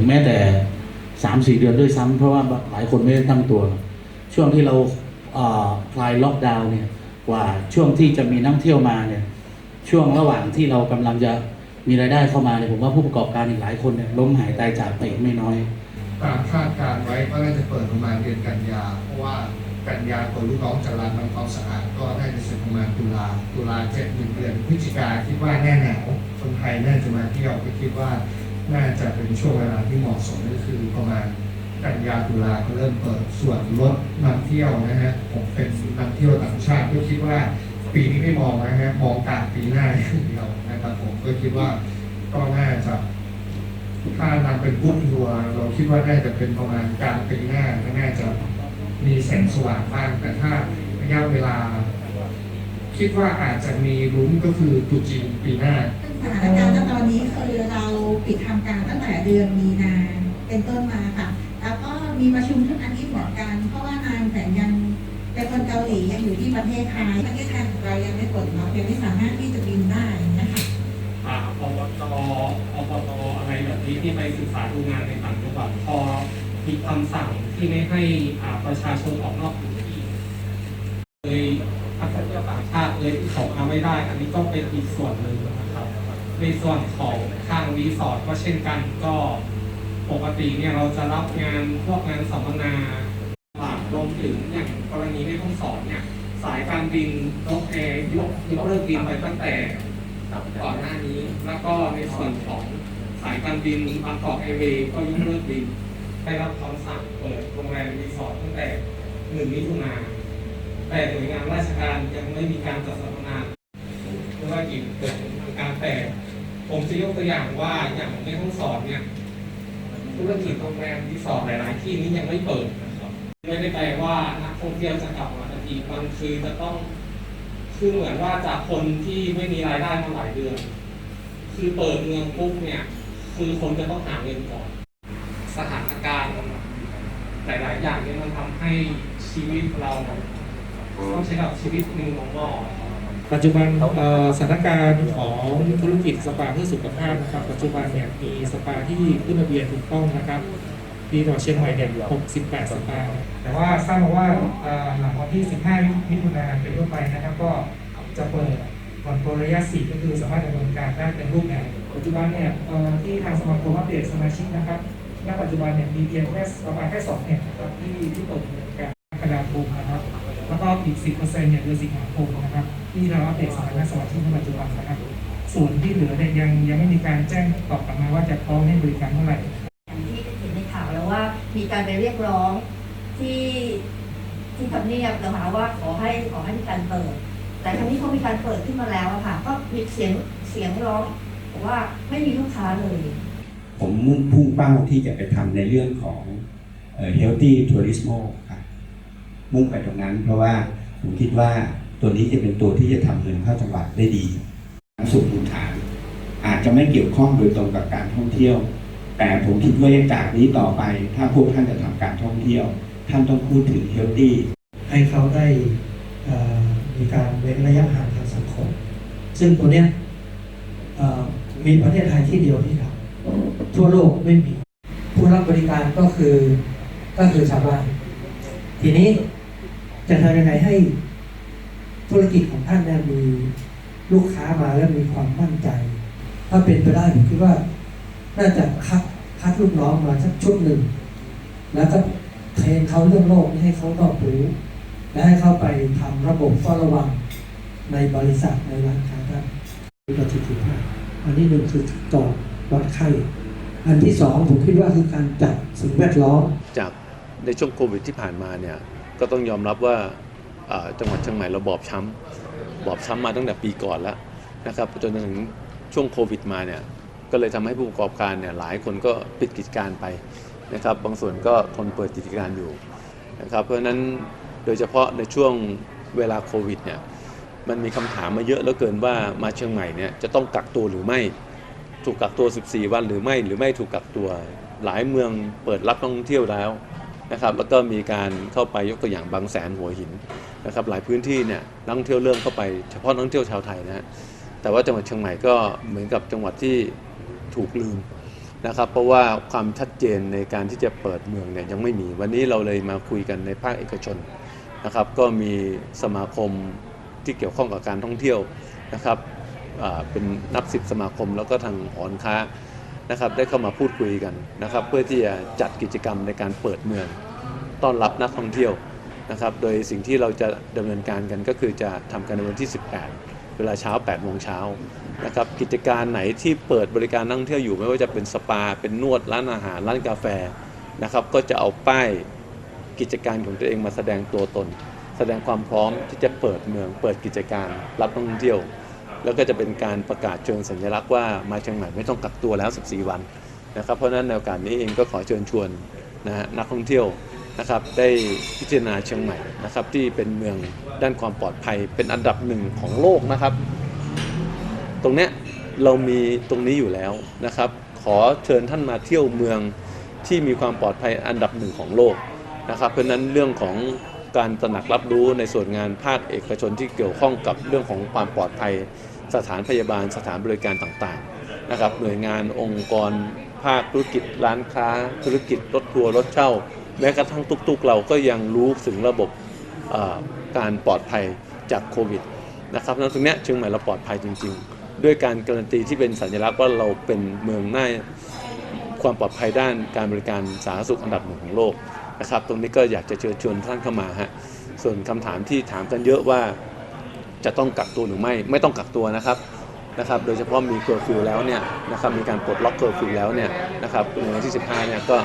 รือแม้แต่สามสี่เดือนด้วยซ้ำเพราะว่าหลายคนไม่ได้ตั้งตัว ช่วงที่เราคลายล็อกดาวน์เนี่ยกว่าช่วงที่จะมีนักเที่ยวมาเนี่ยช่วงระหว่างที่เรากำลังจะมีรายได้เข้ามาเนี่ยผมว่าผู้ประกอบการอีกหลายคนเนี่ยล้มหายตายจากไปไม่น้อยตามคาดการไว้ก็น่าจะเปิดประมาณเดือนกันยา เพราะว่ากันยาตัวลูกน้องจะรันทำความสะอาดก็น่าจะเสร็จประมาณตุลาตุลาเจ็ดหนึ่งเดือนพฤศจิกาคิดว่าแน่หนาวคนไทยน่าจะมาเที่ยวก็คิดว่า น่าจะเป็นช่วงเวลาที่เหมาะสมก็คือประมาณกันยาตุลาก็เริ่มเปิดส่วนลดนำเที่ยวนะฮะผมเป็นนำเที่ยวต่างชาติก็คิดว่าปีนี้ไม่มองนะฮะมองกลางปีหน้าอย่างเดียวนะครับผมก็คิดว่าก็น่าจะถ้านำเป็นพุ่มทัวร์เราคิดว่าน่าจะเป็นประมาณกลางปีหน้าก็น่าจะมีแสงสว่างบ้างแต่ถ้าระยะเวลา คิดว่าอาจจะมีลุ้นก็คือตุจีนปีหน้าสถานการณ์ตอนนี้คือเรา ปิดทำการตั้งแต่เดือนมีนาเป็นต้นมาค่ะ แล้วก็มีประชุมทุกอาทิตย์เหมือนกัน เพราะว่านายแสงยังเป็นคนเกาหลียังอยู่ที่ประเทศไทยประเทศไทยของเรายังไม่ปลดล็อกยังไม่สามารถที่จะบินได้นะคะอ่าอบตอบตอะไรแบบนี้ที่ไปศึกษาดูงานในต่างจังหวัดพอมีคำสั่งที่ไม่ให้อ่าประชาชนออกนอกพื้นที่เลยนักท่องเที่ยวต่างชาติเลยที่เขาเอาไม่ได้ อันนี้ก็เป็นอีกส่วนหนึ่งนะครับ ในส่วนของทางรีสอร์ทก็เช่นกันก็ปกติเนี่ยเราจะรับงานพวกงานสัมมนาอ่ารวมถึงอย่างกรณีในห้องสอนเนี่ยสายการบินนกแอร์ยกยกเลิกบินไปตั้งแต่ก่อนหน้านี้ แล้วก็ในส่วนของสายการบินบางกอกแอร์เวย์ก็ยกเลิกบินได้รับคำสั่งเปิดโรงแรมรีสอร์ทตั้งแต่หนึ่งมิถุนาแต่หน่วยงานราชการยังไม่มีการจัดสัมมนาธุรกิจเกิดทางการแต่ ผมจะยกตัวอย่างว่าอย่างในห้องสอนเนี่ยธุรกิจโรงแรมรีสอร์ทหลาย ๆ ที่นี้ยังไม่เปิดนะครับไม่ได้แปลว่านักท่องเที่ยวจะกลับมาทันทีมันคือจะต้องคือเหมือนว่าจากคนที่ไม่มีรายได้มาหลายเดือน คือเปิดเมืองปุ๊บเนี่ย คือคนจะต้องหาเงินก่อน สถานการณ์หลาย ๆ อย่างเนี่ยมันทำให้ชีวิตเราต้องใช้กับชีวิตหนึ่งของนอก ปัจจุบันสถานการณ์ของธุรกิจสปาเพื่อสุขภาพนะครับ ปัจจุบันเนี่ยมีสปาที่ขึ้นทะเบียนถูกต้องนะครับที่จังหวัดเชียงใหม่เนี่ย68 สปา แต่ว่าทราบมาว่าหลังวันที่ 15มิถุนายนเป็นต้นไปนะครับ ก็จะเปิดผ่อนปลนระยะ 4 ก็คือสามารถดำเนินการได้เป็นรูปแบบปัจจุบันเนี่ยที่ทางสมาคมอัปเดตสมาชิกนะครับณปัจจุบันเนี่ยมีเพียงแค่ประมาณแค่2แห่งนะครับที่ที่เปิดดำเนินการ ก็อีก 10%เนี่ยเดือนสิงหาคมนะครับที่เราอัปเดตสถานะสมาชิกในปัจจุบันนะครับ ส่วนที่เหลือเนี่ยยังยังไม่มีการแจ้งตอบกลับมาว่าจะพร้อมให้บริการเมื่อไหร่อย่างที่เห็นในข่าวแล้วว่ามีการไปเรียกร้องที่ที่ทำเนียบนะคะว่าขอให้ขอให้มีการเปิด แต่ครั้งนี้พอมีการเปิดขึ้นมาแล้วอะค่ะ ก็มีเสียงเสียงร้องบอกว่าไม่มีลูกค้าเลย ผมมุ่งพุ่งเป้าที่จะไปทำในเรื่องของ healthy tourism มุ่งไปตรงนั้น เพราะว่าผมคิดว่าตัวนี้จะเป็นตัวที่จะทำเงินเข้าจังหวัดได้ดีสุขมูลฐาน อาจจะไม่เกี่ยวข้องโดยตรงกับการท่องเที่ยว แต่ผมคิดว่าจากนี้ต่อไป ถ้าพวกท่านจะทำการท่องเที่ยว ท่านต้องพูดถึง healthy ให้เขาได้มีการเว้นระยะห่างทางสังคม ซึ่งตัวเนี้ยมีประเทศไทยที่เดียวที่ทำทั่วโลกไม่มี ผู้รับบริการก็คือก็คือชาวบ้านทีนี้ จะทำยังไงให้ธุรกิจของท่านเนี่ยมีลูกค้ามาแล้วมีความมั่นใจ ถ้าเป็นไปได้ผมคิดว่า น่าจะคัดคัดลูกน้องมาสักชุดหนึ่ง แล้วก็เทรนเขาเรื่องโลกให้เขารอบรู้และให้เข้าไปทำระบบเฝ้าระวังในบริษัทในร้านค้าท่านมีประสิทธิภาพอันนี้หนึ่งคือจอดวัดไข้ อันที่สองผมคิดว่าคือการจัดสิ่งแวดล้อมจากในช่วงโควิดที่ผ่านมาเนี่ย ก็ต้องยอมรับว่าจังหวัดเชียงใหม่เราบอบช้ำบอบช้ำมาตั้งแต่ปีก่อนแล้วนะครับจนถึงช่วงโควิดมาเนี่ยก็เลยทำให้ผู้ประกอบการเนี่ยหลายคนก็ปิดกิจการไปนะครับ บางส่วนก็ทนเปิดกิจการอยู่นะครับ เพราะฉะนั้นโดยเฉพาะในช่วงเวลาโควิดเนี่ยมันมีคำถามมาเยอะเหลือเกินว่ามาเชียงใหม่เนี่ยจะต้องกักตัวหรือไม่ ถูกกักตัว 14 วันหรือไม่หรือไม่ถูกกักตัวหลายเมืองเปิดรับนักท่องเที่ยวแล้ว นะครับแล้วก็มีการเข้าไปยกตัวอย่างบางแสนหัวหินนะครับหลายพื้นที่เนี่ยนักท่องเที่ยวเริ่มเข้าไปเฉพาะนักท่องเที่ยวชาวไทยนะฮะแต่ว่าจังหวัดเชียงใหม่ก็เหมือนกับจังหวัดที่ถูกลืมนะครับเพราะว่าความชัดเจนในการที่จะเปิดเมืองเนี่ยยังไม่มี วันนี้เราเลยมาคุยกันในภาคเอกชนนะครับก็มีสมาคมที่เกี่ยวข้องกับการท่องเที่ยวนะครับเป็นนับสิบสมาคมแล้วก็ทางหอการค้า นะครับได้เข้ามาพูดคุยกันนะครับ เพื่อที่จะจัดกิจกรรมในการเปิดเมือง ต้อนรับนักท่องเที่ยวนะครับ โดยสิ่งที่เราจะดำเนินการกันก็คือจะทำกันในวันที่ 18 เวลาเช้า8โมงเช้านะครับกิจการไหนที่เปิดบริการนักท่องเที่ยวอยู่ไม่ว่าจะเป็นสปา เป็นนวดร้านอาหารร้านกาแฟนะครับ ก็จะเอาป้ายกิจการของตัวเองมาแสดงตัวตน แสดงความพร้อมที่จะเปิดเมือง เปิดกิจการรับนักท่องเที่ยว แล้วก็จะเป็นการประกาศเชิงสัญลักษณ์ว่ามาเชียงใหม่ไม่ต้องกักตัวแล้ว 14 วันนะครับ เพราะฉะนั้นในโอกาสนี้เองก็ขอเชิญชวนนะฮะนักท่องเที่ยวนะครับได้พิจารณาเชียงใหม่นะครับที่เป็นเมืองด้านความปลอดภัยเป็นอันดับหนึ่งของโลกนะครับ ตรงเนี้ยเรามีตรงนี้อยู่แล้วนะครับ ขอเชิญท่านมาเที่ยวเมืองที่มีความปลอดภัยอันดับหนึ่งของโลกนะครับเพราะฉะนั้นเรื่องของการตระหนักรับรู้ในส่วนงานภาคเอกชนที่เกี่ยวข้องกับเรื่องของความปลอดภัย สถานพยาบาลสถานบริการต่างๆนะครับหน่วยงานองค์กร ภาคธุรกิจร้านค้า ธุรกิจรถทัวร์รถเช่า แม้กระทั่งตุกๆ เราก็ยังรู้ถึงระบบการปลอดภัยจากโควิดนะครับนั้นตรงเนี้ยเชียงใหม่เราปลอดภัยจริง ๆ ด้วยการการันตีที่เป็นสัญลักษณ์ว่าเราเป็นเมืองน่าความปลอดภัยด้านการบริการสาธารณสุขอันดับหนึ่งของโลกนะครับ ตรงนี้ก็อยากจะเชิญชวนท่านเข้ามาฮะส่วนคำถามที่ถามกันเยอะว่า จะต้องกักตัวหรือไม่ไม่ต้องกักตัวนะครับนะครับ โดยเฉพาะมีเคอร์ฟิวแล้วเนี่ยนะครับมีการปลดล็อกเคอร์ฟิวแล้วเนี่ยนะครับในวันที่ 15เนี่ยก็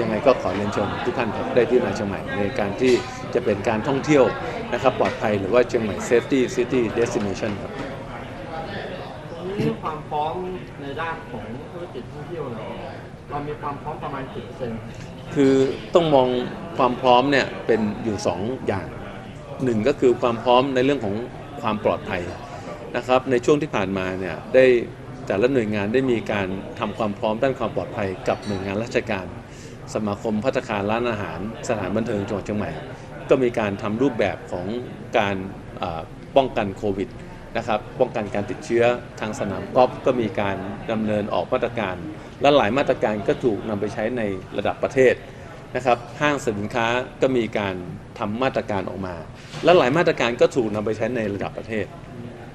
ยังไงก็ขอเรียนเชิญทุกท่านครับได้ที่มาเชียงใหม่ในการที่จะเป็นการท่องเที่ยวนะครับปลอดภัยหรือว่าเชียงใหม่ Safety City Destination ครับตรงนี้ความพร้อมในด้านของธุรกิจท่องเที่ยวเนี่ยเรามีความพร้อมประมาณกี่เปอร์เซ็นต์คือต้องมองความพร้อมเนี่ยเป็นอยู่สองอย่างหนึ่งก็คือความพร้อมในเรื่องของ ความปลอดภัยนะครับในช่วงที่ผ่านมาเนี่ยได้แต่ละหน่วยงานได้มีการทำความพร้อมด้านความปลอดภัยกับหน่วยงานราชการ สมาคมพัฒคารร้านอาหาร สถานบันเทิงจังหวัดเชียงใหม่ ก็มีการทำรูปแบบของการป้องกันโควิดนะครับป้องกันการติดเชื้อทางสนามกอล์ฟก็มีการดำเนินออกมาตรการ และหลายมาตรการก็ถูกนำไปใช้ในระดับประเทศ นะครับห้างสินค้าก็มีการทำมาตรการออกมา และหลายมาตรการก็ถูกนำไปใช้ในระดับประเทศ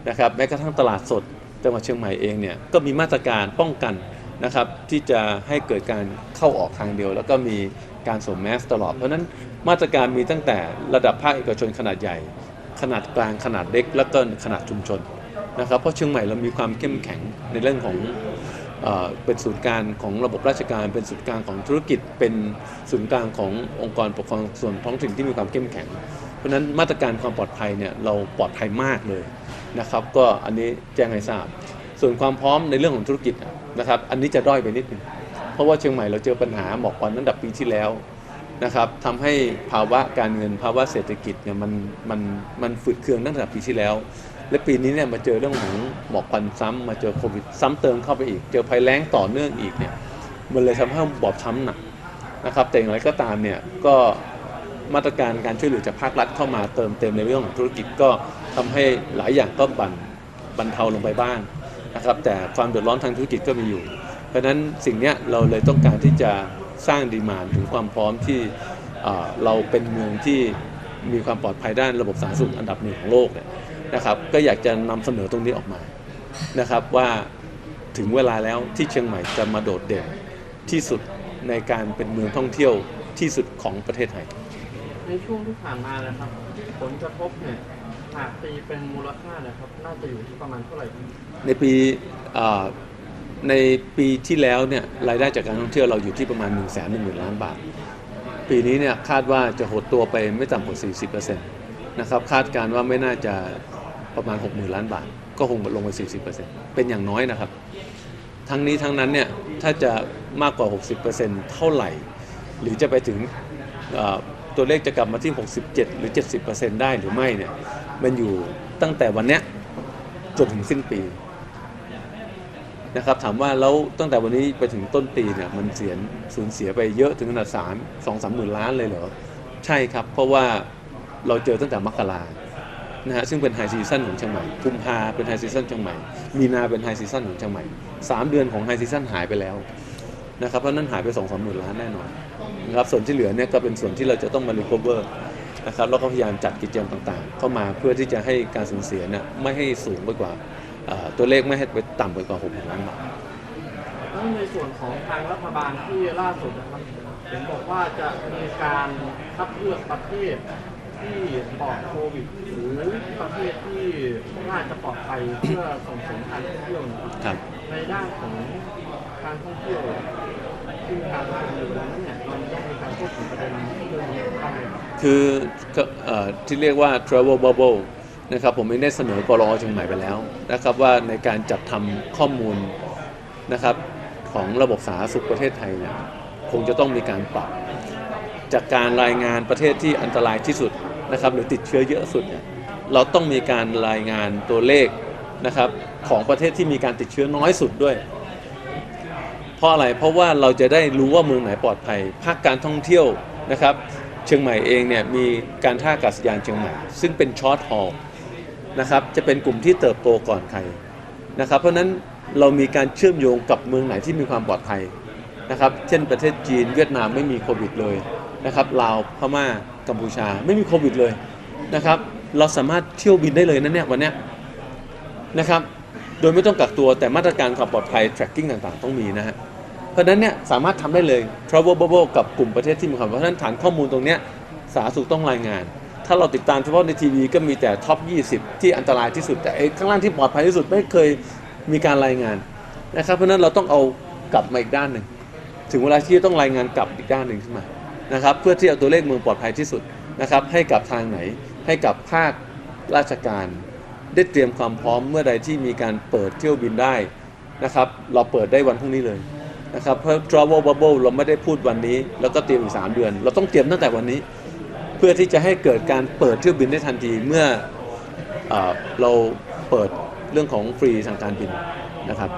นะครับแม้กระทั่งตลาดสดจังหวัดเชียงใหม่เองเนี่ยก็มีมาตรการป้องกันนะครับที่จะให้เกิดการเข้าออกทางเดียว แล้วก็มีการสวมแมสตลอด เพราะนั้นมาตรการมีตั้งแต่ระดับภาคเอกชนขนาดใหญ่ ขนาดกลางขนาดเล็ก แล้วก็ขนาดชุมชนนะครับเพราะเชียงใหม่เรามีความเข้มแข็งในเรื่องของ เป็นศูนย์กลางของระบบราชการ เป็นศูนย์กลางของธุรกิจ เป็นศูนย์กลางขององค์กรปกครองส่วนท้องถิ่นที่มีความเข้มแข็ง เพราะฉะนั้นมาตรการความปลอดภัยเนี่ยเราปลอดภัยมากเลยนะครับ ก็อันนี้แจ้งให้ทราบ ส่วนความพร้อมในเรื่องของธุรกิจนะครับ อันนี้จะด้อยไปนิดนึงเพราะว่าเชียงใหม่เราเจอปัญหาหมอกควันตั้งแต่ปีที่แล้ว นะครับทำให้ภาวะการเงินภาวะเศรษฐกิจเนี่ยมันมันมันฝืดเคืองตั้งแต่ปีที่แล้ว และปีนี้เนี่ยมาเจอเรื่องของหมอกควันซ้ำมาเจอโควิดซ้ำเติมเข้าไปอีก เจอภัยแล้งต่อเนื่องอีกเนี่ยมันเลยทำให้บอบช้ำหนักนะครับแต่อย่างไรก็ตามเนี่ยก็มาตรการการช่วยเหลือจากภาครัฐเข้ามาเติมเต็มในเรื่องของธุรกิจก็ทำให้หลายอย่างก็บันบรรเทาลงไปบ้างนะครับแต่ความเดือดร้อนทางธุรกิจก็มีอยู่ เพราะฉะนั้นสิ่งเนี้ยเราเลยต้องการที่จะ สร้างดีมานถึงความพร้อมที่เอ่อเราเป็นเมืองที่มีความปลอดภัยด้านระบบสาธารณสุขอันดับหนึ่งของโลกเนี่ยนะครับ ก็อยากจะนำเสนอตรงนี้ออกมานะครับว่าถึงเวลาแล้วที่เชียงใหม่จะมาโดดเด่นที่สุดในการเป็นเมืองท่องเที่ยวที่สุดของประเทศไทย ในช่วงที่ผ่านมานะครับ ผลกระทบเนี่ยหากตีเป็นมูลค่านะครับ น่าจะอยู่ที่ประมาณเท่าไหร่ครับในปีเอ่อ ในปีที่แล้วเนี่ยรายได้จากการท่องเที่ยวเราอยู่ที่ประมาณ 1 1 0 0 0 0ล้านบาท ปีนี้เนี่ยคาดว่าจะหดตัวไปไม่ต่ำกว่า 40%นะครับคาดการว่าไม่น่าจะประมาณ 60,000 ล้านบาท ก็คงลงไป 40%เป็นอย่างน้อยนะครับ ทั้งนี้ทั้งนั้นเนี่ยถ้าจะมากกว่า 60%เท่าไหร่ หรือจะไปถึงตัวเลขจะกลับมาที่ 67 หรือ 70%ได้หรือไม่เนี่ยมันอยู่ตั้งแต่วันเนี้ยจนถึงสิ้นปี นะครับถามว่าแล้วตั้งแต่วันนี้ไปถึงต้นปีเนี่ยมันเสียสูญเสียไปเยอะถึงขนาดสามสองสามหมื่นล้านเลยเหรอ ใช่ครับ เพราะว่าเราเจอตั้งแต่มกรานะฮะซึ่งเป็นไฮซีซั่นของเชียงใหม่กุมภาเป็นไฮซีซั่นเชียงใหม่ มีนาเป็นไฮซีซั่นของเชียงใหม่สามเดือนของไฮซีซั่นหายไปแล้วนะครับเพราะนั้นหายไป2องสามหมื่นล้านแน่นอนนะครับส่วนที่เหลือเนี่ยก็เป็นส่วนที่เราจะต้องมา recover นะครับแล้วก็พยายามจัดกิจกรรมต่างๆ เข้ามาเพื่อที่จะให้การสูญเสียเนี่ยไม่ให้สูงไปกว่า ตัวเลขไม่ให้ไปต่ำไปกว่า6 0ล้านบาทแล้วในส่วนของทางรัฐบาลที่ล่าสุดนะครับเห็นบอกว่าจะมีการคัดเลือกประเทศที่ปลอดโควิดหรือประเทศที่น่าจะปลอดภัยเพื่อส่งเสริมการท่องเที่ยวนะครับครับในด้านของการท่องเที่ยวที่มีการทำอยู่นั้นเนี่ยเราต้องมีการควบคุมประเด็นเรื่องนี้เข้าไหมครับคือก็เอ่อที่เรียกว่า travel bubble นะครับผมได้เสนอกรอเชียงใหม่ไปแล้วนะครับว่าในการจัดทำข้อมูลนะครับของระบบสาธารณสุขประเทศไทยเนี่ยคงจะต้องมีการปรับ จากการรายงานประเทศที่อันตรายที่สุดนะครับหรือติดเชื้อเยอะสุดเนี่ยเราต้องมีการรายงานตัวเลขนะครับของประเทศที่มีการติดเชื้อน้อยสุดด้วย เพราะอะไรเพราะว่าเราจะได้รู้ว่าเมืองไหนปลอดภัย ภาคการท่องเที่ยวนะครับ เชียงใหม่เองเนี่ยมีการท่าอากาศยานเชียงใหม่ ซึ่งเป็นช็อตฮอล นะครับจะเป็นกลุ่มที่เติบโตก่อนใครนะครับเพราะฉะนั้นเรามีการเชื่อมโยงกับเมืองไหนที่มีความปลอดภัยนะครับเช่นประเทศจีนเวียดนามไม่มีโควิดเลยนะครับลาวพม่ากัมพูชาไม่มีโควิดเลยนะครับเราสามารถเที่ยวบินได้เลยนะเนี่ยวันเนี้ยนะครับโดยไม่ต้องกักตัวแต่มาตรการความปลอดภัย tracking ต่างๆ ต้องมีนะฮะเพราะนั้นเนี่ยสามารถทำได้เลย travel bubble กับกลุ่มประเทศที่มีความเพราะฉะนั้นฐานข้อมูลตรงเนี้ยสาธารณสุขต้องรายงาน ถ้าเราติดตามเฉพาะในทีวีก็มีแต่ท็อป 20 ที่อันตรายที่สุด แต่ไอ้ข้างล่างที่ปลอดภัยที่สุดไม่เคยมีการรายงานนะครับ เพราะนั้นเราต้องเอากลับมาอีกด้านหนึ่ง ถึงเวลาที่จะต้องรายงานกลับอีกด้านหนึ่งขึ้นมานะครับ เพื่อที่เอาตัวเลขเมืองปลอดภัยที่สุดนะครับ ให้กับทางไหน ให้กับภาคราชการ ได้เตรียมความพร้อมเมื่อใดที่มีการเปิดเที่ยวบินได้นะครับ เราเปิดได้วันพรุ่งนี้เลยนะครับ เพราะ travel bubble เราไม่ได้พูดวันนี้ แล้วก็เตรียมอีก 3 เดือน เราต้องเตรียมตั้งแต่วันนี้ เพื่อที่จะให้เกิดการเปิดเที่ยวบินได้ทันทีเมื่อเออเราเปิดเรื่องของฟรีทางการบินนะครับ